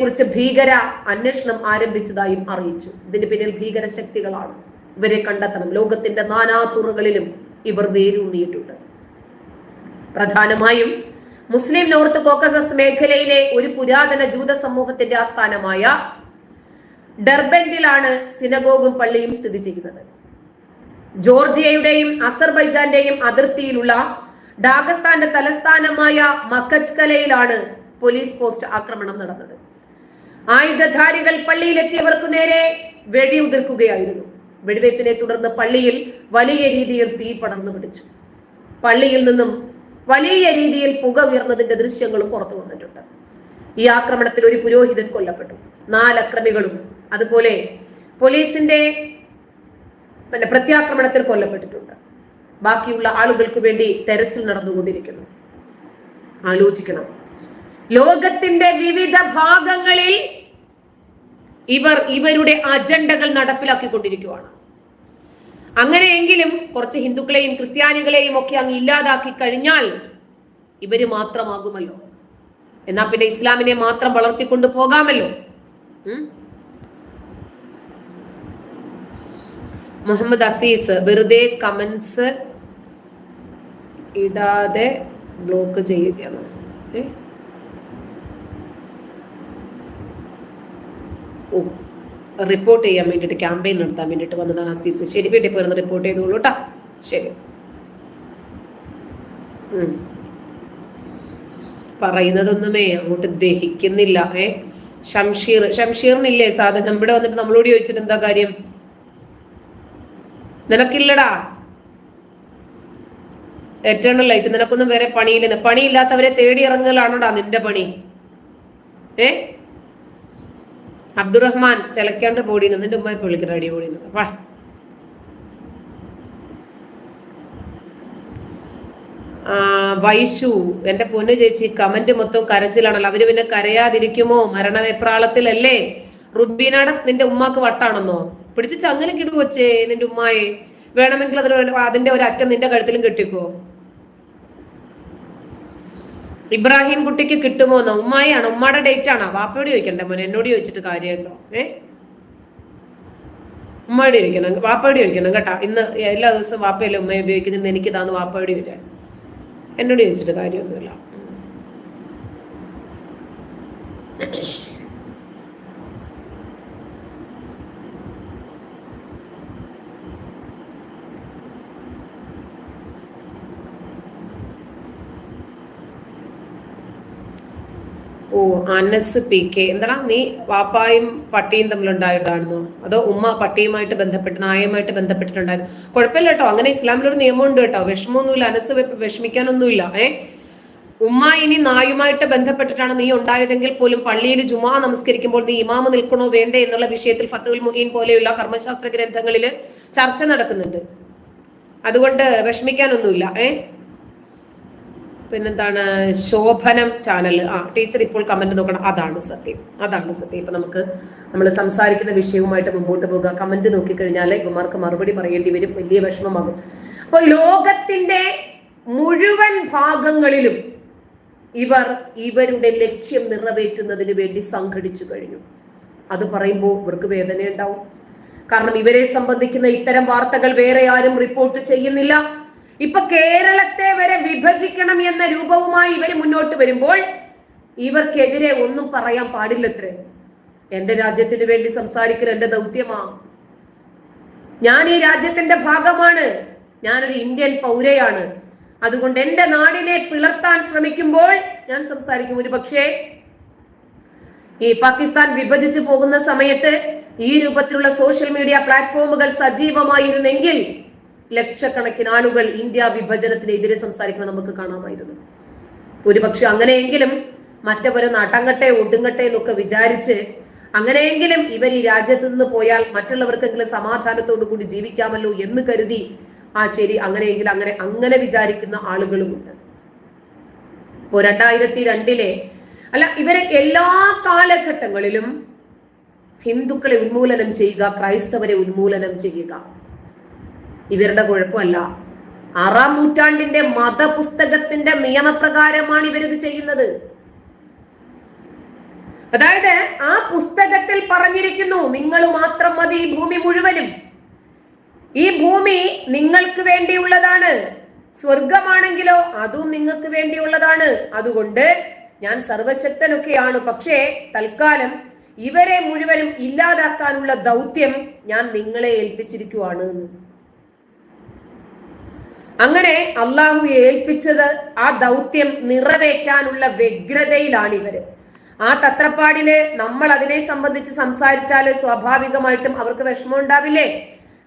കുറിച്ച് ഭീകര അന്വേഷണം ആരംഭിച്ചതായും അറിയിച്ചു. ഇതിന് പിന്നിൽ ഭീകര ശക്തികളാണ്. ഇവരെ കണ്ടെത്തണം. ലോകത്തിന്റെ നാനാതുറകളിലും ഇവർ വേരൂന്നിയിട്ടുണ്ട്. പ്രധാനമായും മുസ്ലിം നോർത്ത് കോക്കസസ് മേഖലയിലെ ഒരു പുരാതന ജൂത സമൂഹത്തിന്റെ ആസ്ഥാനമായ ഡർബൻഡിലാണ് സിനഗോഗും പള്ളിയും സ്ഥിതി ചെയ്യുന്നത്. ജോർജിയയുടെയും അസർബൈജാന്റെയും അതിർത്തിയിലുള്ള ഡാഗസ്ഥാന്റെ തലസ്ഥാനമായ മക്കജ്കലയിലാണ് പോലീസ് പോസ്റ്റ് ആക്രമണം നടന്നത്. ആയുധധാരികൾ പള്ളിയിലെത്തിയവർക്കു നേരെ വെടിയുതിർക്കുകയായിരുന്നു. വെടിവയ്പ്പിനെ തുടർന്ന് പള്ളിയിൽ വലിയ രീതിയിൽ തീ പടർന്നു പിടിച്ചു. പള്ളിയിൽ നിന്നും വലിയ രീതിയിൽ പുക ഉയർന്നതിന്റെ ദൃശ്യങ്ങളും പുറത്തു വന്നിട്ടുണ്ട്. ഈ ആക്രമണത്തിൽ ഒരു പുരോഹിതൻ കൊല്ലപ്പെട്ടു. നാല് അക്രമികളും അതുപോലെ പോലീസിന്റെ പിന്നെ പ്രത്യാക്രമണത്തിൽ കൊല്ലപ്പെട്ടിട്ടുണ്ട്. ബാക്കിയുള്ള ആളുകൾക്ക് വേണ്ടി തെരച്ചിൽ നടന്നുകൊണ്ടിരിക്കുന്നു. ആലോചിക്കണം. ലോകത്തിന്റെ വിവിധ ഭാഗങ്ങളിൽ ഇവർ ഇവരുടെ അജണ്ടകൾ നടപ്പിലാക്കിക്കൊണ്ടിരിക്കുകയാണ് അങ്ങനെയെങ്കിലും കുറച്ച് ഹിന്ദുക്കളെയും ക്രിസ്ത്യാനികളെയും ഒക്കെ അങ്ങ് ഇല്ലാതാക്കി കഴിഞ്ഞാൽ ഇവർ മാത്രമാകുമല്ലോ. എന്നാ പിന്നെ ഇസ്ലാമിനെ മാത്രം വളർത്തിക്കൊണ്ട് പോകാമല്ലോ. മുഹമ്മദ് അസീസ് വെറുതെ കമന്റ്സ് ഇടാതെ ബ്ലോക്ക് ചെയ്യുകയാണ്. ഏ? റിപ്പോർട്ട് ചെയ്യാൻ വേണ്ടിയിട്ട് ക്യാമ്പയിൻ നടത്താൻ വേണ്ടിയിട്ട് വന്നതാണ് അസീസ്. ശരി വീട്ടിൽ പോയിരുന്ന് റിപ്പോർട്ട് ചെയ്തോളൂ കേട്ടോ ശരി. പറയുന്നതൊന്നുമേ അങ്ങോട്ട് ദഹിക്കുന്നില്ല. ഏ? ഷംഷീർ ഷംഷീറിനില്ലേ സാധനം? ഇവിടെ വന്നിട്ട് നമ്മളോട് ചോദിച്ചിട്ട് എന്താ കാര്യം? നിനക്കില്ലടാ. എറ്റേണൽ ലൈറ്റ് നിനക്കൊന്നും വേറെ പണിയില്ലെന്ന്. പണിയില്ലാത്തവരെ തേടി ഇറങ്ങലാണോടാ നിന്റെ പണി? ഏ? അബ്ദുറഹ്മാൻ ചിലക്കാണ്ട് പോടി നിന്റെ ഉമ്മ ഇപ്പൊ വിളിക്കട്ടെ അടി നിന്ന് വാ. വൈശു എന്റെ പൊന്നു ചേച്ചി കമന്റ് മൊത്തം കരച്ചിലാണല്ലോ. അവർ പിന്നെ കരയാതിരിക്കുമോ? മരണവെപ്രാളത്തിലല്ലേ? റുബീനാട നിന്റെ ഉമ്മാക്ക് വട്ടാണെന്നോ? പിടിച്ച് ചങ്ങനെ കിടു കൊച്ചേ നിന്റെ ഉമ്മായെ. വേണമെങ്കിൽ അതിന് അതിന്റെ ഒരു അറ്റം നിന്റെ കഴുത്തിലും കെട്ടിക്കോ. ഇബ്രാഹിം കുട്ടിക്ക് കിട്ടുമോ എന്ന് ഉമ്മായാണ് ഉമ്മയുടെ ഡേറ്റ് ആണോ? വാപ്പയോട് ചോദിക്കണ്ടേ മോനെ എന്നോട് ചോദിച്ചിട്ട് കാര്യമുണ്ടോ? ഏ? ഉമ്മയോട് ചോദിക്കണം വാപ്പയോട് ചോദിക്കണം കേട്ടാ. ഇന്ന് എല്ലാ ദിവസവും വാപ്പയല്ലേ ഉമ്മയെ ഉപയോഗിക്കുന്നത്? എനിക്ക് താന്ന് വാപ്പയോട് വരാൻ എന്നോട് ചോദിച്ചിട്ട് കാര്യമൊന്നുമില്ല. ഓ അനസ് പി കെ. എന്താടാ നീ വാപ്പായും പട്ടിയും തമ്മിലുണ്ടായതാണെന്നോ? അതോ ഉമ്മ പട്ടിയുമായിട്ട് ബന്ധപ്പെട്ട് നായയുമായിട്ട് ബന്ധപ്പെട്ടിട്ടുണ്ടായത്? കുഴപ്പമില്ല കേട്ടോ. അങ്ങനെ ഇസ്ലാമിലൊരു നിയമമുണ്ട് കേട്ടോ. വിഷമമൊന്നുമില്ല. അനസ് വിഷമിക്കാനൊന്നുമില്ല. ഏ? ഉമ്മ ഇനി നായുമായിട്ട് ബന്ധപ്പെട്ടിട്ടാണ് നീ ഉണ്ടായതെങ്കിൽ പോലും പള്ളിയിൽ ജുമാ നമസ്കരിക്കുമ്പോൾ നീ ഇമാമ നിൽക്കണോ വേണ്ടേ എന്നുള്ള വിഷയത്തിൽ ഫത്തുൽ മുഹീൻ പോലെയുള്ള കർമ്മശാസ്ത്ര ഗ്രന്ഥങ്ങളിൽ ചർച്ച നടക്കുന്നുണ്ട്. അതുകൊണ്ട് വിഷമിക്കാനൊന്നുമില്ല. ഏ? പിന്നെന്താണ് ശോഭനം ചാനൽ ആ ടീച്ചർ ഇപ്പോൾ കമന്റ് നോക്കണം. അതാണ് സത്യം. അതാണ് സത്യം. ഇപ്പൊ നമുക്ക് നമ്മൾ സംസാരിക്കുന്ന വിഷയവുമായിട്ട് മുമ്പോട്ട് പോകുക കമന്റ് നോക്കിക്കഴിഞ്ഞാൽ ഇവമാർക്ക് മറുപടി പറയേണ്ടി വരും. വലിയ വിഷമമാകും. അപ്പോൾ ലോകത്തിന്റെ മുഴുവൻ ഭാഗങ്ങളിലും ഇവർ ഇവരുടെ ലക്ഷ്യം നിറവേറ്റുന്നതിന് വേണ്ടി സംഘടിച്ചു കഴിഞ്ഞു. അത് പറയുമ്പോൾ ഇവർക്ക് വേദനയുണ്ടാവും. കാരണം ഇവരെ സംബന്ധിക്കുന്ന ഇത്തരം വാർത്തകൾ വേറെ ആരും റിപ്പോർട്ട് ചെയ്യുന്നില്ല. ഇപ്പൊ കേരളത്തെ വരെ വിഭജിക്കണം എന്ന രൂപവുമായി ഇവർ മുന്നോട്ട് വരുമ്പോൾ ഇവർക്കെതിരെ ഒന്നും പറയാൻ പാടില്ലത്രേ. എന്റെ രാജ്യത്തിന് വേണ്ടി സംസാരിക്കുന്ന എന്റെ ദൗത്യമാ. ഞാൻ ഈ രാജ്യത്തിന്റെ ഭാഗമാണ്. ഞാനൊരു ഇന്ത്യൻ പൗരയാണ്. അതുകൊണ്ട് എന്റെ നാടിനെ പിളർത്താൻ ശ്രമിക്കുമ്പോൾ ഞാൻ സംസാരിക്കും. ഒരു പക്ഷേ ഈ പാകിസ്ഥാൻ വിഭജിച്ചു പോകുന്ന സമയത്ത് ഈ രൂപത്തിലുള്ള സോഷ്യൽ മീഡിയ പ്ലാറ്റ്ഫോമുകൾ സജീവമായിരുന്നെങ്കിൽ ലക്ഷക്കണക്കിന് ആളുകൾ ഇന്ത്യ വിഭജനത്തിനെതിരെ സംസാരിക്കുന്നത് നമുക്ക് കാണാമായിരുന്നു. ഭൂരിപക്ഷം അങ്ങനെയെങ്കിലും മറ്റവരെ നട്ടങ്ങട്ടെ ഒടുങ്ങട്ടെ എന്നൊക്കെ വിചാരിച്ച് അങ്ങനെയെങ്കിലും ഇവർ ഈ രാജ്യത്ത് നിന്ന് പോയാൽ മറ്റുള്ളവർക്കെങ്കിലും സമാധാനത്തോടു കൂടി ജീവിക്കാമല്ലോ എന്ന് കരുതി ആ ശരി അങ്ങനെയെങ്കിൽ അങ്ങനെ അങ്ങനെ വിചാരിക്കുന്ന ആളുകളുമുണ്ട്. ഇപ്പോ രണ്ടായിരത്തി രണ്ടിലെ അല്ല ഇവരെ എല്ലാ കാലഘട്ടങ്ങളിലും ഹിന്ദുക്കളെ ഉന്മൂലനം ചെയ്യുക ക്രൈസ്തവരെ ഉന്മൂലനം ചെയ്യുക. ഇവരുടെ കുഴപ്പമല്ല. ആറാം നൂറ്റാണ്ടിന്റെ മതപുസ്തകത്തിന്റെ നിയമപ്രകാരമാണ് ഇവരിത് ചെയ്യുന്നത്. അതായത് ആ പുസ്തകത്തിൽ പറഞ്ഞിരിക്കുന്നു നിങ്ങൾ മാത്രം മതി ഈ ഭൂമി മുഴുവനും. ഈ ഭൂമി നിങ്ങൾക്ക് വേണ്ടിയുള്ളതാണ്. സ്വർഗമാണെങ്കിലോ അതും നിങ്ങൾക്ക് വേണ്ടിയുള്ളതാണ്. അതുകൊണ്ട് ഞാൻ സർവശക്തനൊക്കെയാണ്. പക്ഷേ തൽക്കാലം ഇവരെ മുഴുവനും ഇല്ലാതാക്കാനുള്ള ദൗത്യം ഞാൻ നിങ്ങളെ ഏൽപ്പിച്ചിരിക്കുവാണ് എന്ന്. അങ്ങനെ അള്ളാഹു ഏൽപ്പിച്ചത് ആ ദൗത്യം നിറവേറ്റാനുള്ള വ്യഗ്രതയിലാണ് ഇവർ. ആ തത്രപ്പാടിൽ നമ്മൾ അതിനെ സംബന്ധിച്ച് സംസാരിച്ചാൽ സ്വാഭാവികമായിട്ടും അവർക്ക് വിഷമം ഉണ്ടാവില്ലേ?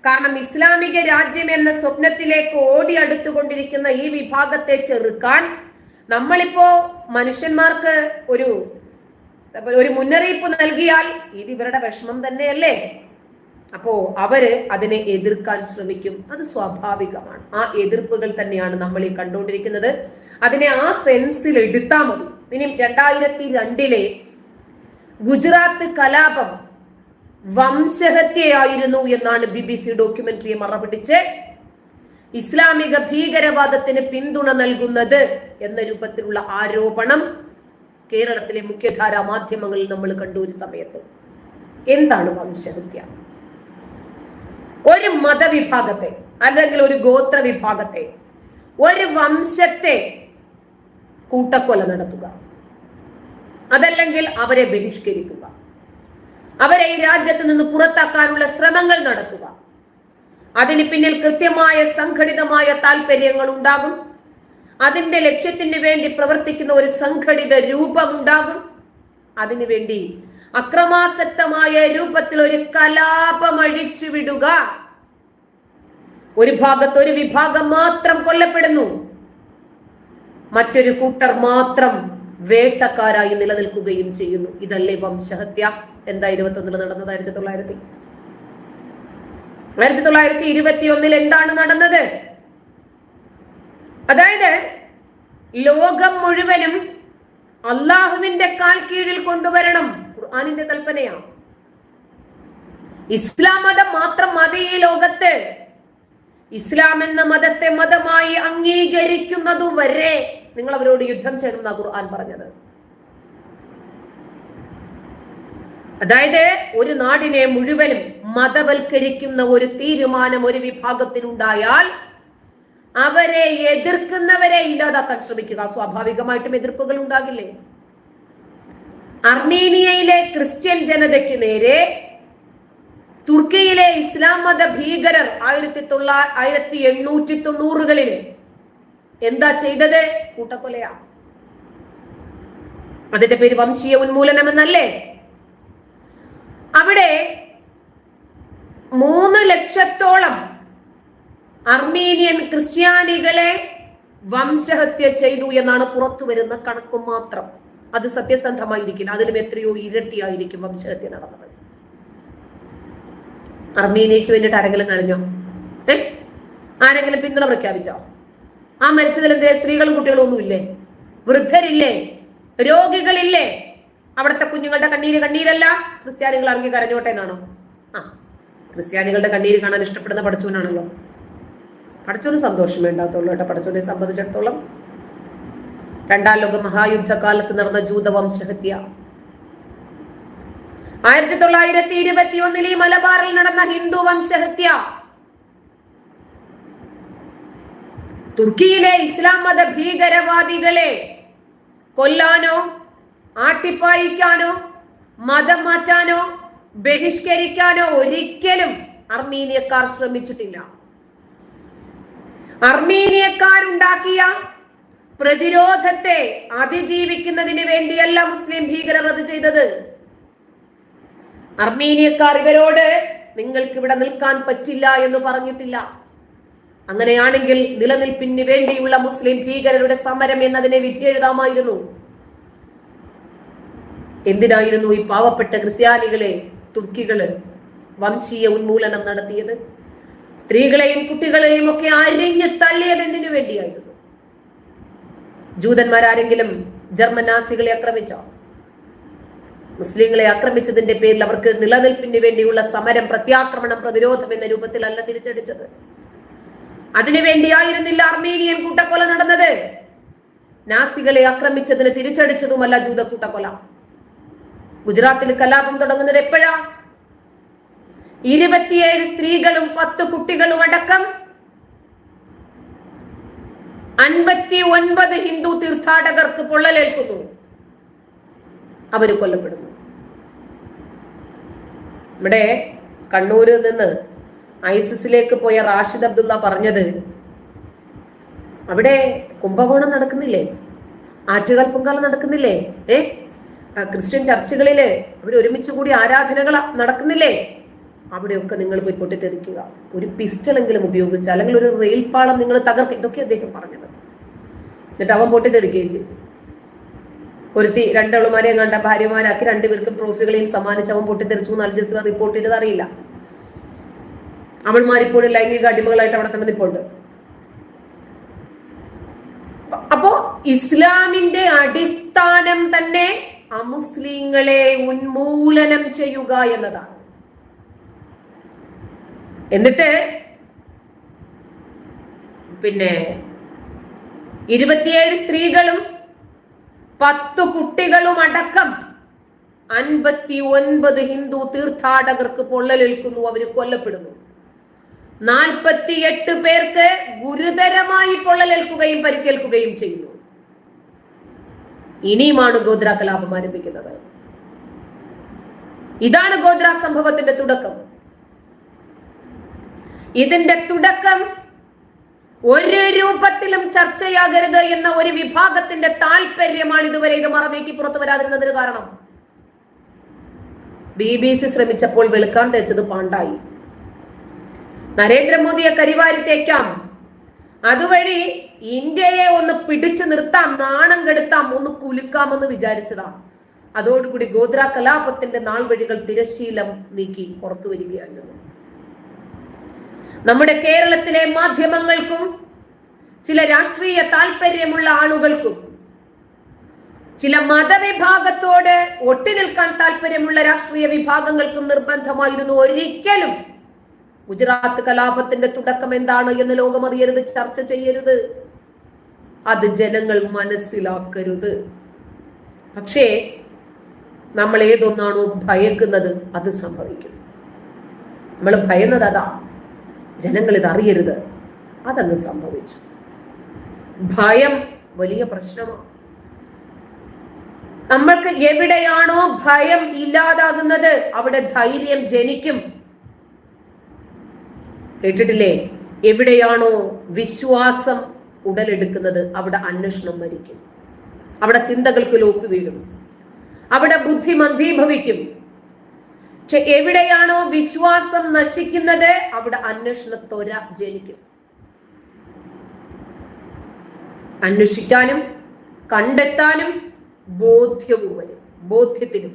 കാരണം ഇസ്ലാമിക രാജ്യം എന്ന സ്വപ്നത്തിലേക്ക് ഓടി അടുത്തുകൊണ്ടിരിക്കുന്ന ഈ വിഭാഗത്തെ ചെറുക്കാൻ നമ്മളിപ്പോ മനുഷ്യന്മാർക്ക് ഒരു ഒരു മുന്നറിയിപ്പ് നൽകിയാൽ ഇത് ഇവരുടെ വിഷമം തന്നെയല്ലേ? അപ്പോ അവർ അതിനെ എതിർക്കാൻ ശ്രമിക്കും. അത് സ്വാഭാവികമാണ്. ആ എതിർപ്പുകൾ തന്നെയാണ് നമ്മൾ ഈ കണ്ടുകൊണ്ടിരിക്കുന്നത്. അതിനെ ആ സെൻസിൽ എടുത്താൽ മതി. ഇനി രണ്ടായിരത്തി രണ്ടിലെ ഗുജറാത്ത് കലാപം വംശഹത്യയായിരുന്നു എന്നാണ് ബി ബി സി ഡോക്യുമെന്ററിയെ മറപിടിച്ച് ഇസ്ലാമിക ഭീകരവാദത്തിന് പിന്തുണ നൽകുന്നത് എന്ന രൂപത്തിലുള്ള ആരോപണം കേരളത്തിലെ മുഖ്യധാരാ മാധ്യമങ്ങളിൽ നമ്മൾ കണ്ടു ഒരു സമയത്ത്. എന്താണ് വംശഹത്യ? ഒരു മതവിഭാഗത്തെ അല്ലെങ്കിൽ ഒരു ഗോത്ര വിഭാഗത്തെ ഒരു വംശത്തെ കൂട്ടക്കൊല നടത്തുക. അതല്ലെങ്കിൽ അവരെ ബഹിഷ്കരിക്കുക. അവരെ ഈ രാജ്യത്ത് നിന്ന് പുറത്താക്കാനുള്ള ശ്രമങ്ങൾ നടത്തുക. അതിന് പിന്നിൽ കൃത്യമായ സംഘടിതമായ താല്പര്യങ്ങൾ ഉണ്ടാകും. അതിന്റെ ലക്ഷ്യത്തിന് വേണ്ടി പ്രവർത്തിക്കുന്ന ഒരു സംഘടിത രൂപം രൂപമുണ്ടാകും അതിനുവേണ്ടി അക്രമാസക്തമായ രൂപത്തിൽ ഒരു കലാപം അഴിച്ചു വിടുക. ഒരു ഭാഗത്ത് ഒരു വിഭാഗം മാത്രം കൊല്ലപ്പെടുന്നു. മറ്റൊരു കൂട്ടർ മാത്രം വേട്ടക്കാരായി നിലനിൽക്കുകയും ചെയ്യുന്നു. ഇതല്ലേ വംശഹത്യ? എന്താ ഇരുപത്തി ഒന്നിൽ നടന്നത് ആയിരത്തി തൊള്ളായിരത്തി ആയിരത്തി തൊള്ളായിരത്തി ഇരുപത്തി ഒന്നിൽ എന്താണ് നടന്നത്? അതായത് ലോകം മുഴുവനും അള്ളാഹുവിന്റെ കാൽ കീഴിൽ കൊണ്ടുവരണം. ഖുർആാനിന്റെ കൽപ്പനയാ. ഇസ്ലാം മതം മാത്രം മതി ഈ ലോകത്ത്. ഇസ്ലാം എന്ന മതത്തെ മതമായി അംഗീകരിക്കുന്നതുവരെ നിങ്ങൾ അവരോട് യുദ്ധം ചെയ്യണം എന്നാ ഖുർആൻ പറഞ്ഞത്. അതായത് ഒരു നാടിനെ മുഴുവനും മതവൽക്കരിക്കുന്ന ഒരു തീരുമാനം ഒരു വിഭാഗത്തിനുണ്ടായാൽ അവരെ എതിർക്കുന്നവരെ ഇല്ലാതാക്കാൻ ശ്രമിക്കുക. സ്വാഭാവികമായിട്ടും എതിർപ്പുകൾ ഉണ്ടാകില്ലേ? അർമേനിയയിലെ ക്രിസ്ത്യൻ ജനതയ്ക്ക് നേരെ തുർക്കിയിലെ ഇസ്ലാം മത ഭീകരർ ആയിരത്തി തൊള്ള ആയിരത്തി എണ്ണൂറ്റി തൊണ്ണൂറുകളിൽ എന്താ ചെയ്തത്? കൂട്ടക്കൊലയാ. അതിന്റെ പേര് വംശീയ ഉന്മൂലനം എന്നല്ലേ അവിടെ മൂന്ന് ലക്ഷത്തോളം അർമേനിയൻ ക്രിസ്ത്യാനികളെ വംശഹത്യ ചെയ്തു എന്നാണ് പുറത്തു വരുന്ന കണക്കും മാത്രം. അത് സത്യസന്ധമായിരിക്കില്ല അതിലും എത്രയോ ഇരട്ടിയായിരിക്കും വംശഹത്യ നടന്നത്. അർമീനിയക്ക് വേണ്ടിയിട്ട് ആരെങ്കിലും കരഞ്ഞോ? ഏ? ആരെങ്കിലും പിന്തുണ പ്രഖ്യാപിച്ചോ? ആ മരിച്ചതിൽ എന്തേ സ്ത്രീകളും കുട്ടികളും ഒന്നുമില്ലേ? വൃദ്ധരില്ലേ? രോഗികളില്ലേ? അവിടുത്തെ കുഞ്ഞുങ്ങളുടെ കണ്ണീര് കണ്ണീരല്ല. ക്രിസ്ത്യാനികൾ ഇറങ്ങി കരഞ്ഞോട്ടെ എന്നാണോ? ആ. ക്രിസ്ത്യാനികളുടെ കണ്ണീര് കാണാൻ ഇഷ്ടപ്പെടുന്ന പഠിച്ചവനാണല്ലോ. പഠിച്ചോന് സന്തോഷം വേണ്ടാത്തുള്ളൂ കേട്ടോ. പഠിച്ചോനെ സംബന്ധിച്ചിടത്തോളം രണ്ടാം ലോക മഹായുദ്ധകാലത്ത് നടന്ന ജൂതവംശഹത്യ. ആയിരത്തി തൊള്ളായിരത്തി ഇരുപത്തി ഒന്നിൽ ഈ മലബാറിൽ നടന്ന ഹിന്ദു വംശഹത്യ. തുർക്കിയിലെ ഇസ്ലാം മത ഭീകരവാദികളെ കൊല്ലാനോ ആട്ടിപ്പായിക്കാനോ മതം മാറ്റാനോ ബഹിഷ്കരിക്കാനോ ഒരിക്കലും അർമീനിയക്കാർ ശ്രമിച്ചിട്ടില്ല. അർമീനിയക്കാരുണ്ടാക്കിയ പ്രതിരോധത്തെ അതിജീവിക്കുന്നതിന് വേണ്ടിയല്ല മുസ്ലിം ഭീകരർ അത് ചെയ്തത്. അർമീനിയക്കാർ ഇവരോട് നിങ്ങൾക്ക് ഇവിടെ നിൽക്കാൻ പറ്റില്ല എന്ന് പറഞ്ഞിട്ടില്ല. അങ്ങനെയാണെങ്കിൽ നിലനിൽപ്പിന് വേണ്ടിയുള്ള മുസ്ലിം ഭീകരരുടെ സമരം എന്നതിനെ വിധി എഴുതാമായിരുന്നു. എന്തിനായിരുന്നു ഈ പാവപ്പെട്ട ക്രിസ്ത്യാനികളെ തുർക്കികൾ വംശീയ ഉന്മൂലനം നടത്തിയത്? സ്ത്രീകളെയും കുട്ടികളെയും ഒക്കെ അരിഞ്ഞു തള്ളിയത് എന്തിനു വേണ്ടിയായിരുന്നു? ജൂതന്മാരാരെങ്കിലും ജർമ്മൻ നാസികളെ ആക്രമിച്ചോ? മുസ്ലിങ്ങളെ ആക്രമിച്ചതിന്റെ പേരിൽ അവർക്ക് നിലനിൽപ്പിന് വേണ്ടിയുള്ള സമരം പ്രത്യാക്രമണം പ്രതിരോധം എന്ന രൂപത്തിലല്ല തിരിച്ചടിച്ചത്. അതിനുവേണ്ടിയായിരുന്നില്ല അർമേനിയൻ കൂട്ടക്കൊല നടന്നത്. നാസികളെ ആക്രമിച്ചതിന് തിരിച്ചടിച്ചതുമല്ല ജൂത കൂട്ടക്കൊല. ഗുജറാത്തിൽ കലാപം തുടങ്ങുന്നത് എപ്പോഴാ? ഇരുപത്തിയേഴ് സ്ത്രീകളും പത്ത് കുട്ടികളും അടക്കം അൻപത്തി ഒൻപത് ഹിന്ദു തീർത്ഥാടകർക്ക് പൊള്ളലേൽക്കുന്നു. അവർ കൊല്ലപ്പെടുന്നു. ഇവിടെ കണ്ണൂരിൽ നിന്ന് ഐസിസിലേക്ക് പോയ റാഷിദ് അബ്ദുള്ള പറഞ്ഞത് അവിടെ കുംഭകോണം നടക്കുന്നില്ലേ? ആറ്റുകാൽ പൊങ്കാല നടക്കുന്നില്ലേ? ഏ? ക്രിസ്ത്യൻ ചർച്ചുകളിൽ അവർ ഒരുമിച്ച് കൂടി ആരാധനകൾ നടക്കുന്നില്ലേ? അവിടെയൊക്കെ നിങ്ങൾ പോയി പൊട്ടിത്തെറിക്കുക. ഒരു പിസ്റ്റളെങ്കിലും ഉപയോഗിച്ച് അല്ലെങ്കിൽ ഒരു റെയിൽ പാളം നിങ്ങൾ തകർക്കുക ഇതൊക്കെ അദ്ദേഹം പറഞ്ഞത്. എന്നിട്ട് അവൻ പൊട്ടിത്തെറിക്കുകയും ചെയ്തു. ഒരുത്തി രണ്ടവളുമാരെയും കണ്ട ഭാര്യമാരാക്കി രണ്ടുപേർക്കും ട്രോഫികളെയും സമ്മാനിച്ച് അവൻ പൊട്ടിത്തെറിച്ചു എന്ന് അൽജസീറ റിപ്പോർട്ട് ചെയ്തത് അറിയില്ല. അവൾമാരിപ്പോഴും ലൈംഗിക അടിമകളായിട്ട് അവിടെ തന്നെ നിൽപ്പുണ്ട് അപ്പോ ഇസ്ലാമിന്റെ അടിസ്ഥാനം തന്നെ അമുസ്ലിങ്ങളെ ഉന്മൂലനം ചെയ്യുക എന്നതാണ്. എന്നിട്ട് പിന്നെ ഇരുപത്തിയേഴ് സ്ത്രീകളും പത്ത് കുട്ടികളും അടക്കം അൻപത്തി ഒൻപത് ഹിന്ദു തീർത്ഥാടകർക്ക് പൊള്ളലേൽക്കുന്നു അവർ കൊല്ലപ്പെടുന്നു. നാൽപ്പത്തിയെട്ട് പേർക്ക് ഗുരുതരമായി പൊള്ളലേൽക്കുകയും പരിക്കേൽക്കുകയും ചെയ്യുന്നു. ഇനിയുമാണ് ഗോദ്ര കലാപം ആരംഭിക്കുന്നത്. ഇതാണ് ഗോദ്ര സംഭവത്തിന്റെ തുടക്കം. ഇതിന്റെ തുടക്കം ഒരു രൂപത്തിലും ചർച്ചയാകരുത് എന്ന ഒരു വിഭാഗത്തിന്റെ താല്പര്യമാണ് ഇതുവരെ ഇത് മറന്നേക്ക് പുറത്തു വരാതിരുന്നതിന് കാരണം. ബി ബി സി ശ്രമിച്ചപ്പോൾ വെളുക്കാൻ തേച്ചത് പാണ്ടായി. നരേന്ദ്രമോദിയെ കരിവാരി തേക്കാം. അതുവഴി ഇന്ത്യയെ ഒന്ന് പിടിച്ചു നിർത്താം നാണം കെടുത്താം ഒന്ന് കുലുക്കാമെന്ന് വിചാരിച്ചതാ. അതോടുകൂടി ഗോദ്ര കലാപത്തിന്റെ നാൾ വഴികൾ തിരശീലം നീക്കി പുറത്തു വരികയായിരുന്നു. നമ്മുടെ കേരളത്തിലെ മാധ്യമങ്ങൾക്കും ചില രാഷ്ട്രീയ താല്പര്യമുള്ള ആളുകൾക്കും ചില മതവിഭാഗത്തോട് ഒട്ടി നിൽക്കാൻ താല്പര്യമുള്ള രാഷ്ട്രീയ വിഭാഗങ്ങൾക്കും നിർബന്ധമായിരുന്നു. ഒരിക്കലും ഗുജറാത്ത് കലാപത്തിന്റെ തുടക്കം എന്താണ് എന്ന് ലോകമറിയരുത് ചർച്ച ചെയ്യരുത്. അത് ജനങ്ങൾ മനസ്സിലാക്കരുത്. പക്ഷേ നമ്മൾ ഏതൊന്നാണോ ഭയക്കുന്നത് അത് സംഭവിക്കും. നമ്മൾ ഭയന്നത് അതാ. ജനങ്ങൾ ഇത് അറിയരുത്. അതങ്ങ് സംഭവിച്ചു. ഭയം വലിയ പ്രശ്നമാണ് നമ്മൾക്ക് എവിടെയാണോ ഭയം ഇല്ലാതാകുന്നത് അവിടെ ധൈര്യം ജനിക്കും. കേട്ടിട്ടില്ലേ? എവിടെയാണോ വിശ്വാസം ഉടലെടുക്കുന്നത് അവിടെ അന്വേഷണം മരിക്കും അവിടെ ചിന്തകൾക്ക് ലോക്ക് വീഴും. അവിടെ ബുദ്ധി മന്ദീഭവിക്കും പക്ഷെ എവിടെയാണോ വിശ്വാസം നശിക്കുന്നത് അവിടെ അന്വേഷണത്തൊര ജനിക്കും. അന്വേഷിക്കാനും കണ്ടെത്താനും ബോധ്യവും വരും. ബോധ്യത്തിനും.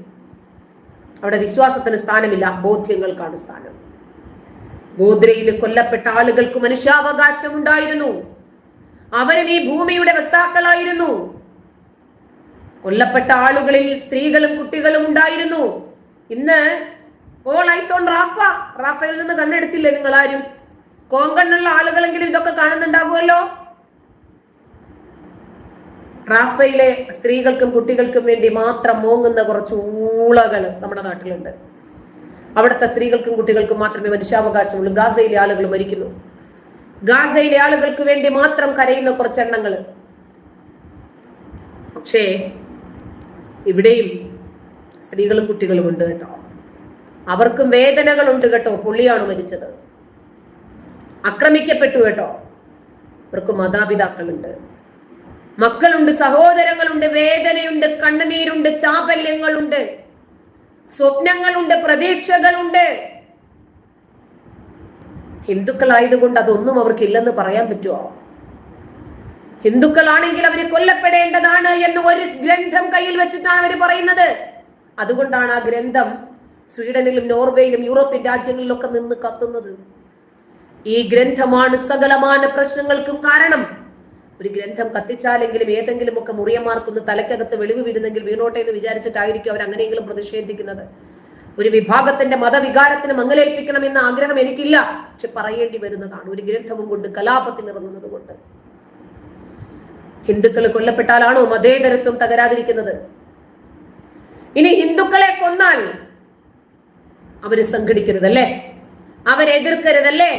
അവിടെ വിശ്വാസത്തിന് സ്ഥാനമില്ല ബോധ്യങ്ങൾക്കാണ് സ്ഥാനം. ഗോദ്രയിൽ കൊല്ലപ്പെട്ട ആളുകൾക്ക് മനുഷ്യാവകാശം ഉണ്ടായിരുന്നു അവരും ഈ ഭൂമിയുടെ വക്താക്കളായിരുന്നു. കൊല്ലപ്പെട്ട ആളുകളിൽ സ്ത്രീകളും കുട്ടികളും ഉണ്ടായിരുന്നു. ഇന്ന് ഓൾ ഐസ് ഓൺ റാഫ. റാഫയിൽ നിന്ന് കണ്ണെടുത്തില്ലേ നിങ്ങൾ ആരും കോങ്കണ്ണുള്ള ആളുകളെങ്കിലും ഇതൊക്കെ കാണുന്നുണ്ടാകുമല്ലോ റാഫയിലെ സ്ത്രീകൾക്കും കുട്ടികൾക്കും വേണ്ടി മാത്രം മോങ്ങുന്ന കുറച്ച് ഊളകൾ നമ്മുടെ നാട്ടിലുണ്ട്. അവിടുത്തെ സ്ത്രീകൾക്കും കുട്ടികൾക്കും മാത്രമേ മനുഷ്യാവകാശമുള്ളൂ. ഗാസയിലെ ആളുകൾ മരിക്കുന്നു. ഗാസയിലെ ആളുകൾക്ക് വേണ്ടി മാത്രം കരയുന്ന കുറച്ച് എണ്ണങ്ങൾ. പക്ഷേ ഇവിടെയും സ്ത്രീകളും കുട്ടികളും ഉണ്ട് കേട്ടോ. അവർക്കും വേദനകളുണ്ട് കേട്ടോ പുള്ളിയാണ് മരിച്ചത്. ആക്രമിക്കപ്പെട്ടു കേട്ടോ. അവർക്ക് മാതാപിതാക്കളുണ്ട്. മക്കളുണ്ട് സഹോദരങ്ങളുണ്ട് വേദനയുണ്ട് കണ്ണുനീരുണ്ട് ചാപല്യങ്ങളുണ്ട് സ്വപ്നങ്ങളുണ്ട് പ്രതീക്ഷകളുണ്ട്. ഹിന്ദുക്കളായതുകൊണ്ട് അതൊന്നും അവർക്ക് ഇല്ലെന്ന് പറയാൻ പറ്റുമോ ഹിന്ദുക്കളാണെങ്കിൽ അവർ കൊല്ലപ്പെടേണ്ടതാണ് എന്ന് ഒരു ഗ്രന്ഥം കയ്യിൽ വെച്ചിട്ടാണ് അവർ പറയുന്നത്. അതുകൊണ്ടാണ് ആ ഗ്രന്ഥം സ്വീഡനിലും നോർവേയിലും യൂറോപ്യൻ രാജ്യങ്ങളിലൊക്കെ നിന്ന് കത്തുന്നത്. ഈ ഗ്രന്ഥമാണ് സകലമാന പ്രശ്നങ്ങൾക്കും കാരണം. ഒരു ഗ്രന്ഥം കത്തിച്ചാലെങ്കിലും ഏതെങ്കിലും ഒക്കെ മുറിയന്മാർക്കൊന്ന് തലയ്ക്കകത്ത് വെളിവ് വീടുന്നെങ്കിൽ വീണോട്ടെ എന്ന് വിചാരിച്ചിട്ടായിരിക്കും അവർ അങ്ങനെയെങ്കിലും പ്രതിഷേധിക്കുന്നത്. ഒരു വിഭാഗത്തിന്റെ മതവികാരത്തിന് മങ്ങലേൽപ്പിക്കണം എന്ന ആഗ്രഹം എനിക്കില്ല. പക്ഷെ പറയേണ്ടി വരുന്നതാണ്. ഒരു ഗ്രന്ഥവും കൊണ്ട് കലാപത്തിന് ഇറങ്ങുന്നത് കൊണ്ട്. ഹിന്ദുക്കൾ കൊല്ലപ്പെട്ടാലാണോ മതേതരത്വം തകരാതിരിക്കുന്നത്? ഇനി ഹിന്ദുക്കളെ കൊന്നാൽ അവർ സംഘടിക്കരുതല്ലേ? അവരെതിർക്കരുതല്ലേ